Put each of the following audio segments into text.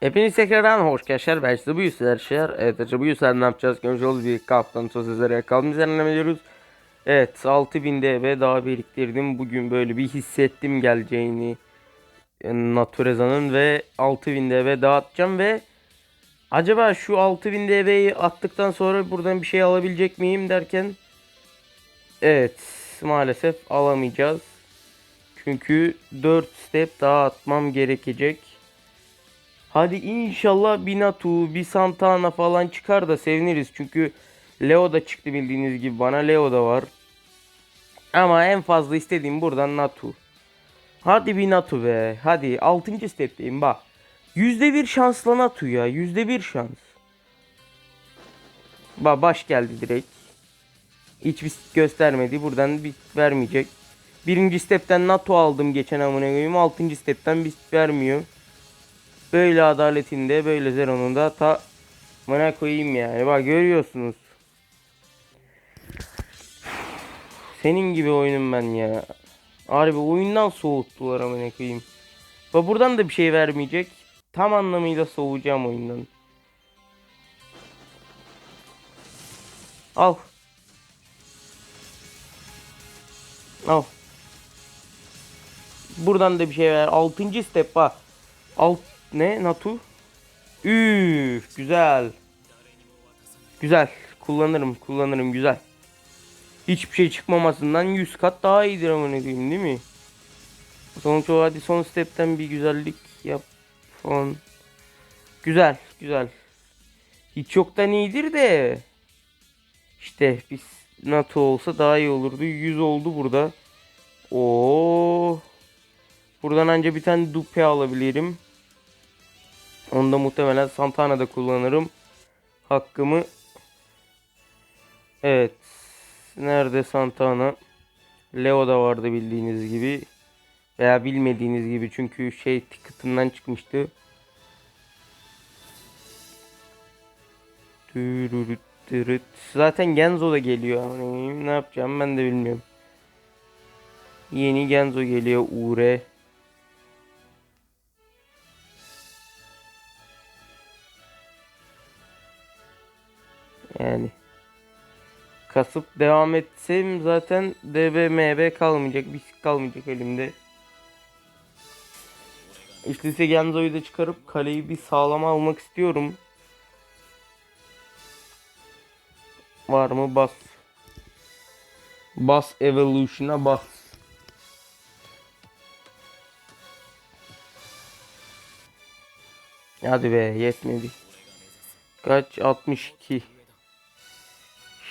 Hepiniz tekrardan hoş geldiniz. Ben size bu yüzler şeyler. Evet arkadaşlar bu yüzler ne yapacağız? Görmüş olduğunuz bir kaptan söz üzere yakalım üzerine ediyoruz. Evet 6000 DB daha biriktirdim. Bugün böyle bir hissettim geleceğini. Natureza'nın ve 6000 DB dağıtacağım ve acaba şu 6000 DB'yi attıktan sonra buradan bir şey alabilecek miyim derken evet maalesef alamayacağız. Çünkü 4 step daha atmam gerekecek. Hadi inşallah bir Natu, bir Santana falan çıkar da seviniriz. Çünkü Leo da çıktı bildiğiniz gibi bana. Leo da var. Ama en fazla istediğim buradan Natu. Hadi bir Natu be. Hadi 6. stepteyim bak. %1 şansla Natu ya. %1 şans. Bak baş geldi direkt. Hiçbir göstermedi. Buradan bir vermeyecek. Birinci stepten NATO aldım geçen amına koyayım. Altıncı stepten bir vermiyor. Böyle adaletinde böyle Zeron'un da ta bana koyayım yani. Bak görüyorsunuz. Senin gibi oyunum ben ya. Harbi oyundan soğuttular amına koyayım. Bak buradan da bir şey vermeyecek. Tam anlamıyla soğuyacağım oyundan. Al. Al. Buradan da bir şey ver. Altıncı step bak. Alt ne? Natu? Üf, güzel. Güzel. Kullanırım, kullanırım güzel. Hiçbir şey çıkmamasından 100 kat daha iyidir ama ne diyeyim değil mi? Sonuç olarak hadi son stepten bir güzellik yap falan. Güzel, güzel. Hiç yoktan iyidir de. İşte biz NATO olsa daha iyi olurdu. 100 oldu burada. Oo. Buradan anca bir tane dupe alabilirim. Onda muhtemelen Santana'da kullanırım. Hakkımı. Evet. Nerede Santana? Leo da vardı bildiğiniz gibi. Veya bilmediğiniz gibi çünkü şey ticket'ından çıkmıştı. Zaten Genzo da geliyor. Yani ne yapacağım ben de bilmiyorum. Yeni Genzo geliyor Ure. Kasıp devam etsem zaten DBMB kalmayacak. Bir sik kalmayacak elimde. İşte Genzo'yu da çıkarıp kaleyi bir sağlama almak istiyorum. Var mı? Bas. Bas Evolution'a bas. Hadi be yetmedi. Kaç? 62.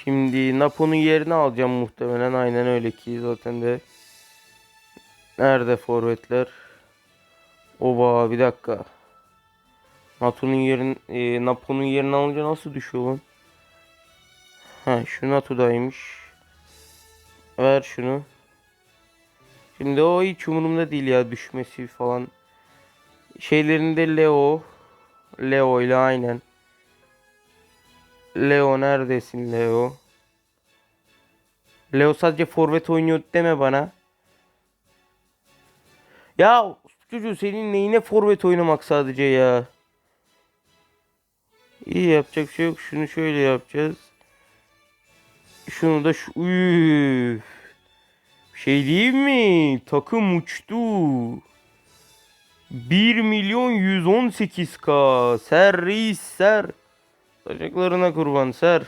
Şimdi Napo'nun yerini alacağım muhtemelen. Aynen öyle ki zaten de. Nerede forvetler? Oba bir dakika. NATO'nun yerin e, Napo'nun yerini alınca nasıl düşüyor lan? Ha şu NATO'daymış. Ver şunu. Şimdi o hiç umurumda değil ya düşmesi falan. Şeylerinde Leo. Leo ile aynen. Leo neredesin Leo? Leo sadece forvet oynuyor deme bana. Ya çocuğu senin neyine forvet oynamak sadece ya. İyi yapacak şey yok. Şunu şöyle yapacağız. Şunu da şu... Üf. Şey diyeyim mi? Takım uçtu. 1 milyon 118 k. Ser ser. Bacaklarına kurban ser.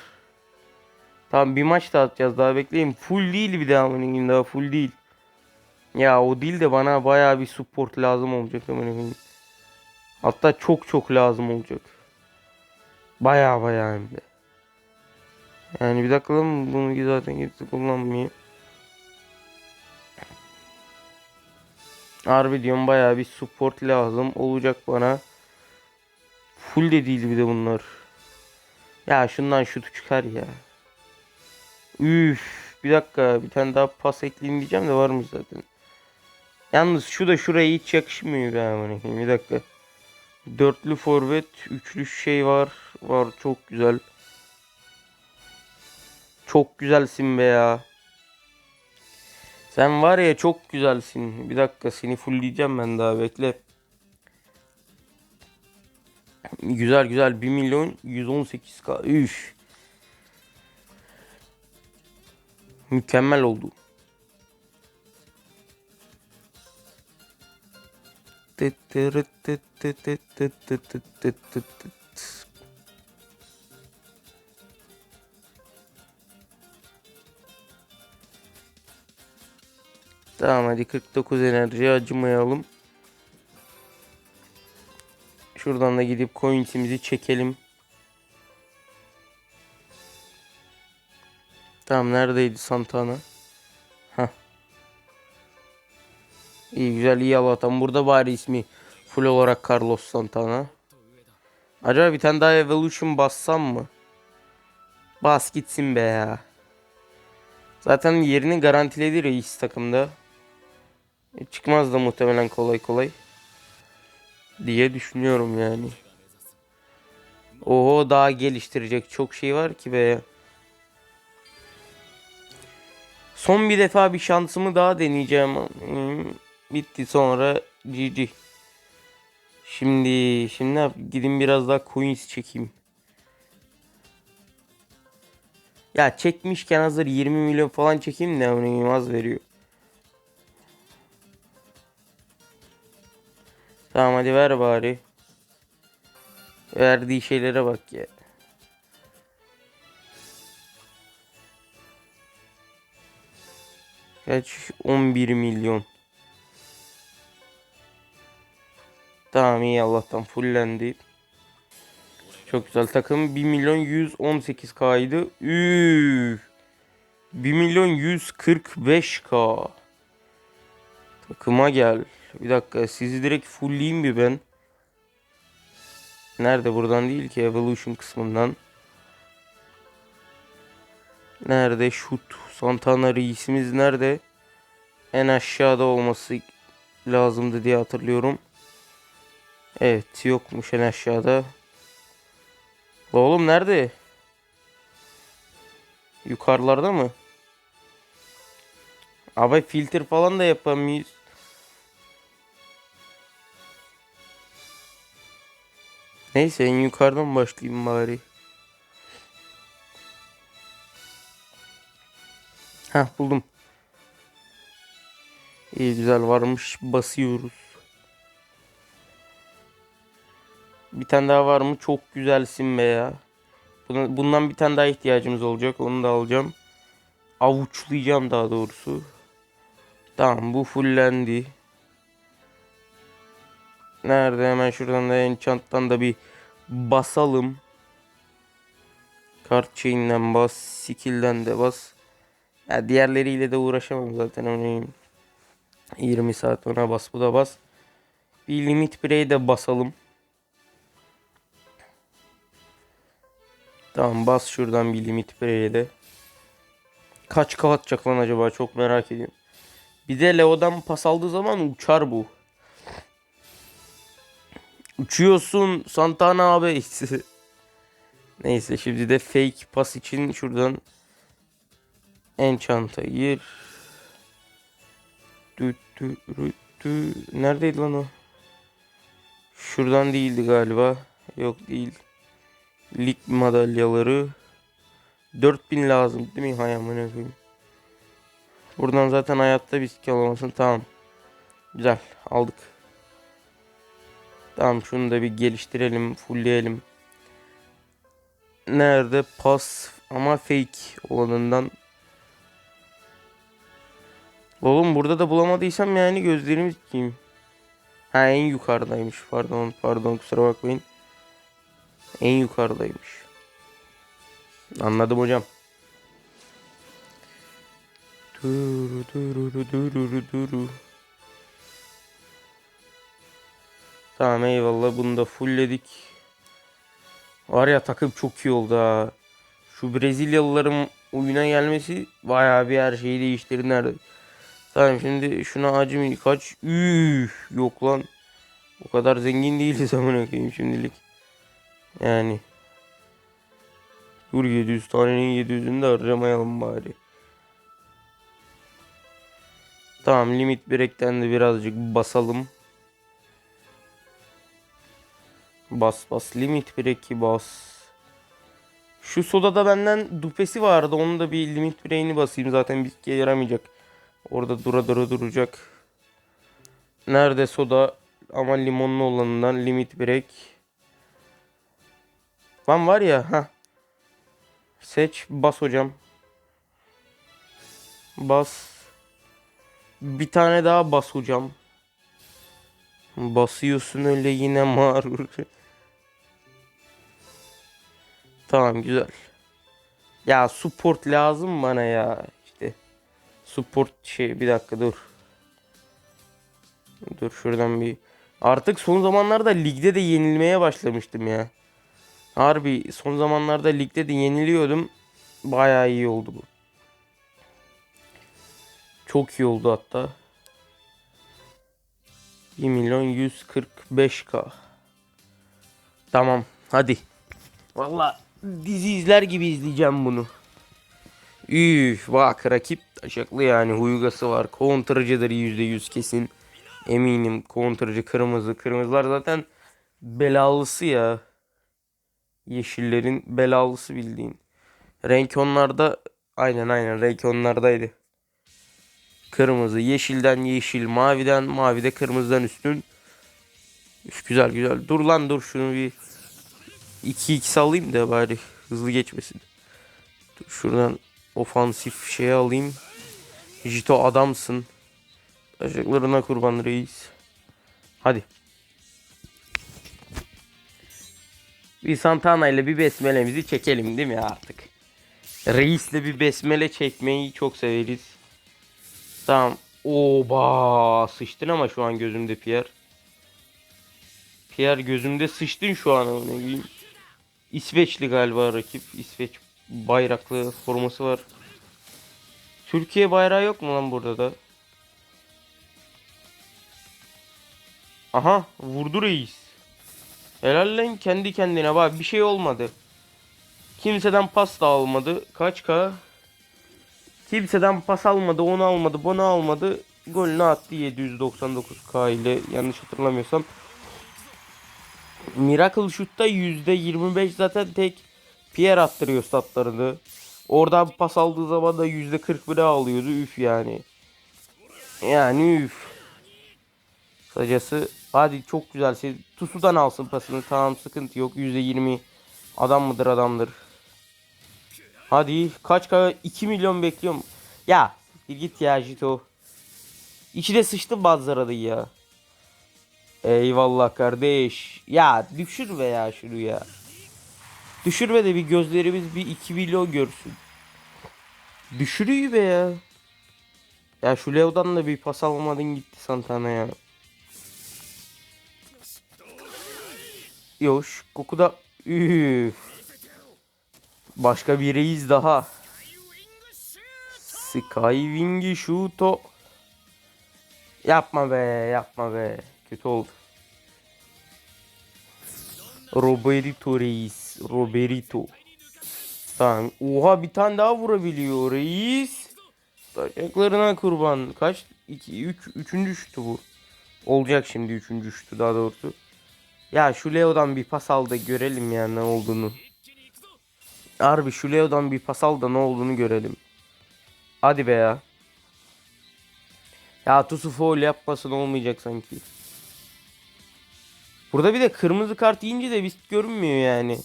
Tamam bir maç da atacağız daha bekleyin. Full değil bir daha amına daha full değil. Ya o değil de bana bayağı bir support lazım olacak amına. Hatta çok çok lazım olacak. Bayağı bayağı hem de. Yani bir dakika lan bunu zaten kimse kullanmıyor. Harbi diyorum bayağı bir support lazım olacak bana. Full de değil bir de bunlar. Ya şundan şutu çıkar ya. Üf, bir dakika bir tane daha pas ekleyeyim diyeceğim de varmış zaten. Yalnız şu da şuraya hiç yakışmıyor be aman Bir dakika. Dörtlü forvet, üçlü şey var. Var çok güzel. Çok güzelsin be ya. Sen var ya çok güzelsin. Bir dakika seni fullleyeceğim ben daha bekle. Güzel güzel 1 milyon 118k. Üf. Mükemmel oldu. Tamam hadi 49 enerji acımayalım. Şuradan da gidip coinsimizi çekelim. Tamam neredeydi Santana? Hah. İyi güzel iyi Allah'tan. Burada bari ismi full olarak Carlos Santana. Acaba bir tane daha Evolution bassam mı? Bas gitsin be ya. Zaten yerini garantiledi reis takımda. E, çıkmaz da muhtemelen kolay kolay. Diye düşünüyorum yani. Oho daha geliştirecek çok şey var ki be. Son bir defa bir şansımı daha deneyeceğim. Hmm, Bitti sonra GG. Şimdi şimdi? Gidin biraz daha coins çekeyim. Ya çekmişken hazır 20 milyon falan çekeyim de örneğin az veriyor. Tamam hadi ver bari. Verdiği şeylere bak ya. Kaç? 11 milyon. Tamam iyi Allah'tan fullendi. Çok güzel takım 1 milyon 118 kaydı. Üf. 1 milyon 145k. Takıma gel. Bir dakika sizi direkt fullleyeyim bir ben. Nerede buradan değil ki Evolution kısmından. Nerede şut Santana reisimiz nerede? En aşağıda olması lazımdı diye hatırlıyorum. Evet yokmuş en aşağıda. Oğlum nerede? Yukarılarda mı? Abi filtre falan da yapamayız. Neyse en yukarıdan başlayayım bari. Heh buldum. İyi güzel varmış. Basıyoruz. Bir tane daha var mı? Çok güzelsin be ya. Bundan bir tane daha ihtiyacımız olacak. Onu da alacağım. Avuçlayacağım daha doğrusu. Tamam bu fullendi. Nerede hemen şuradan da enchant'tan da bir basalım. Kart chain'den bas. Skill'den de bas. Ya diğerleriyle de uğraşamam zaten örneğin. 20 saat ona bas bu da bas. Bir limit birey de basalım. Tamam bas şuradan bir limit bireye de. Kaç kav atacak lan acaba çok merak ediyorum. Bir de Leo'dan pas aldığı zaman uçar bu. Uçuyorsun Santana abi. Neyse şimdi de fake pas için şuradan enchant'a gir. Dü. Neredeydi lan o? Şuradan değildi galiba. Yok değil. Lig madalyaları. 4000 lazım değil mi? Hay amına. Buradan zaten hayatta bir skill alamasın. Tamam. Güzel. Aldık. Tamam şunu da bir geliştirelim. Fullleyelim. Nerede? Pas ama fake olanından. Oğlum burada da bulamadıysam yani gözlerimi sikeyim. Ha en yukarıdaymış. Pardon pardon kusura bakmayın. En yukarıdaymış. Anladım hocam. Duru duru duru duru. Tamam eyvallah bunu da fullledik. Var ya takım çok iyi oldu ha. Şu Brezilyalıların oyuna gelmesi bayağı bir her şeyi değiştirdi nerede. Tamam şimdi şuna acım kaç? Üf, yok lan. O kadar zengin değiliz amına koyayım şimdilik. Yani. Dur 700 tanenin 700'ünü de harcamayalım bari. Tamam limit break'ten de birazcık basalım. Bas bas limit break'i bas. Şu sodada benden dupesi vardı. Onun da bir limit break'ini basayım. Zaten bitkiye yaramayacak. Orada dura dura duracak. Nerede soda? Ama limonlu olanından limit break. Lan var ya ha. Seç bas hocam. Bas. Bir tane daha bas hocam. Basıyorsun öyle yine mağrur. tamam güzel. Ya support lazım bana ya. İşte support şey bir dakika dur. Dur şuradan bir. Artık son zamanlarda ligde de yenilmeye başlamıştım ya. Harbi son zamanlarda ligde de yeniliyordum. Bayağı iyi oldu bu. Çok iyi oldu hatta. 1 milyon 145k. Tamam hadi. Valla dizi izler gibi izleyeceğim bunu. Üf bak rakip taşaklı yani Huygası var. Kontracıdır %100 kesin. Eminim kontracı kırmızı. Kırmızılar zaten belalısı ya. Yeşillerin belalısı bildiğin. Renk onlarda aynen aynen renk onlardaydı. Kırmızı, yeşilden yeşil, maviden mavide kırmızıdan üstün. Üf, güzel güzel. Dur lan dur şunu bir 2-2 sallayayım da bari hızlı geçmesin. Dur, şuradan ofansif şey alayım. Jito adamsın. Taşaklarına kurban reis. Hadi. Bir Santana ile bir besmelemizi çekelim değil mi artık? Reis'le bir besmele çekmeyi çok severiz. Tamam. Oba sıçtın ama şu an gözümde Pierre. Pierre gözümde sıçtın şu an. İsveçli galiba rakip. İsveç bayraklı forması var. Türkiye bayrağı yok mu lan burada da? Aha vurdu reis. Helal lan kendi kendine bak bir şey olmadı. Kimseden pas da almadı. Kaç k? Kimseden pas almadı, onu almadı, bunu almadı. Golünü attı 799k ile yanlış hatırlamıyorsam. Miracle Shoot'ta %25 zaten tek Pierre attırıyor statlarını. Oradan pas aldığı zaman da %41'e alıyordu. Üf yani. Yani üf. Kısacası hadi çok güzel. Şey. Tusu'dan alsın pasını. Tamam sıkıntı yok. %20 adam mıdır adamdır. Hadi kaç kaç 2 milyon bekliyorum. Ya git ya Jito. İçine sıçtı bazıları ya. Eyvallah kardeş. Ya düşür be ya şunu ya. Düşürme de bir gözlerimiz bir 2 milyon görsün. Düşürüyor be ya. Ya şu Leo'dan da bir pas almadın gitti Santana ya. Yoş kokuda üf. Başka bir reis daha. Skywing Shuto. Yapma be yapma be. Kötü oldu. Roberto reis. Roberto. Tamam. Oha bir tane daha vurabiliyor reis. Taşaklarına kurban. Kaç? 2 3 üçüncü şutu bu. Olacak şimdi üçüncü şutu daha doğrusu. Ya şu Leo'dan bir pas al da görelim ya ne olduğunu. Harbi şu Leo'dan bir pas al da ne olduğunu görelim. Hadi be ya. Ya Tusu foul yapmasın olmayacak sanki. Burada bir de kırmızı kart yiyince de bir görünmüyor yani.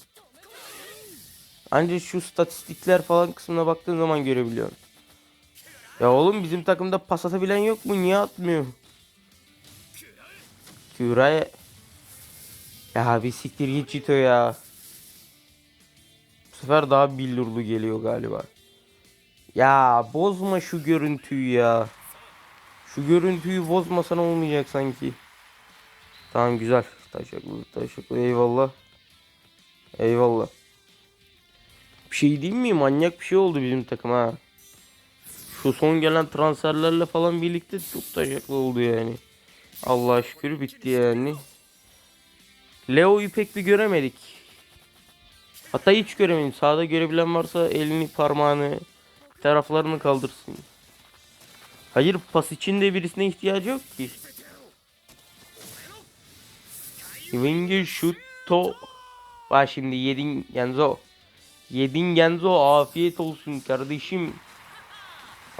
Ancak şu statistikler falan kısmına baktığın zaman görebiliyorum. Ya oğlum bizim takımda pas atabilen yok mu? Niye atmıyor? Küra'ya... Ya bir siktir git Cito ya. Sefer daha billurlu geliyor galiba. Ya bozma şu görüntüyü ya. Şu görüntüyü bozmasan olmayacak sanki. Tamam güzel. Taşaklı taşaklı eyvallah. Eyvallah. Bir şey diyeyim mi? Manyak bir şey oldu bizim takım ha. Şu son gelen transferlerle falan birlikte çok taşaklı oldu yani. Allah'a şükür bitti yani. Leo'yu pek bir göremedik. Hatta hiç göremedim. Sağda görebilen varsa elini parmağını taraflarını kaldırsın. Hayır pas içinde birisine ihtiyacı yok ki. Shoot Roberito. Bak şimdi yedin Genzo. Yedin Genzo afiyet olsun kardeşim.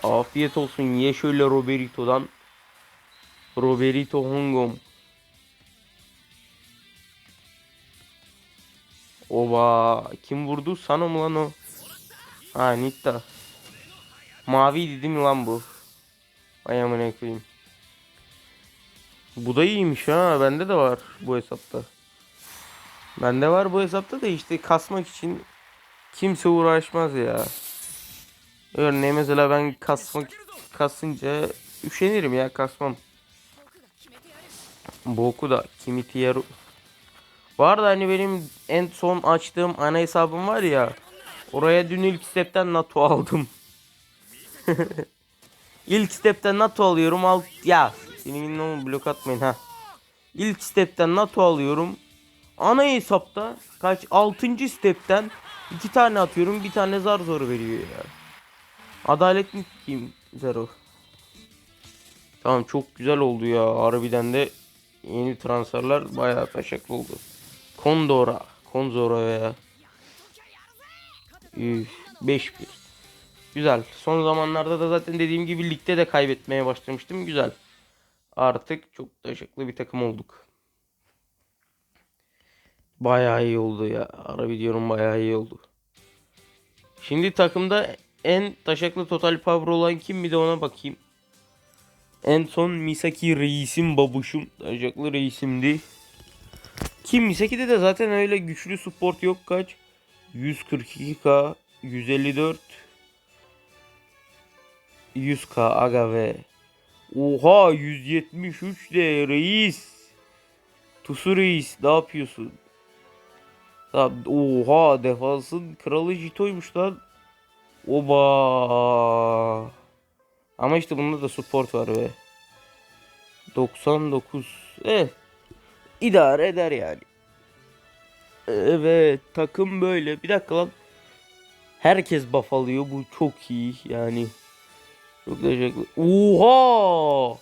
Afiyet olsun ye şöyle Roberito'dan. Roberito Hongom. Oba kim vurdu sana mı lan o? Ha Nita. Mavi dedim lan bu. Ay amına koyayım. Bu da iyiymiş ha. Bende de var bu hesapta. Bende var bu hesapta da işte kasmak için kimse uğraşmaz ya. Örneğin mesela ben kasmak kasınca üşenirim ya kasmam. Boku da Kimitiyeru. Var da hani benim en son açtığım ana hesabım var ya. Oraya dün ilk stepten NATO aldım. ilk stepten NATO alıyorum al ya senin ne blok atmayın ha. İlk stepten NATO alıyorum. Ana hesapta kaç 6. stepten iki tane atıyorum bir tane zar zor veriyor ya. Adalet mi kim Zero? Tamam çok güzel oldu ya. Harbiden de yeni transferler bayağı taşaklı oldu. Kondora. Konzora veya. Üf, 5-1. Güzel. Son zamanlarda da zaten dediğim gibi ligde de kaybetmeye başlamıştım. Güzel. Artık çok taşaklı bir takım olduk. Bayağı iyi oldu ya. Harbi diyorum bayağı iyi oldu. Şimdi takımda en taşaklı total power olan kim bir de ona bakayım. En son Misaki reisim babuşum taşaklı reisimdi. Kim Misaki'de de zaten öyle güçlü support yok kaç. 142k 154 100k aga ve Oha 173 de reis. Tusu reis ne yapıyorsun? Ya, Oha defansın kralı Jito'ymuş lan. Oba. Ama işte bunda da support var ve 99. Eh. İdare eder yani. Evet takım böyle. Bir dakika lan. Herkes buff alıyor. Bu çok iyi yani. Çok teşekkür. Oha!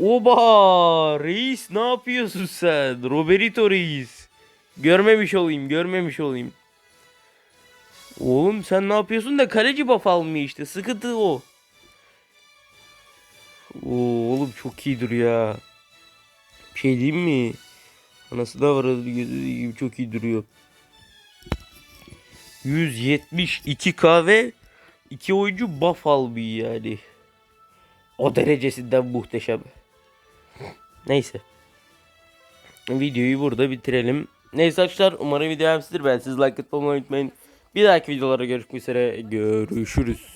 Oba! Reis ne yapıyorsun sen? Roberito Reis. Görmemiş olayım, görmemiş olayım. Oğlum sen ne yapıyorsun da kaleci buff almıyor işte. Sıkıntı o. Oo, oğlum çok iyi duruyor. Şey diyeyim mi? Anası da var gözü gibi çok iyi duruyor. 172k ve iki oyuncu buff almıyor yani. O derecesinden muhteşem. Neyse. Videoyu burada bitirelim. Neyse arkadaşlar umarım video beğenmişsinizdir. Ben siz like atmayı unutmayın. Bir dahaki videolara görüşmek üzere. Görüşürüz.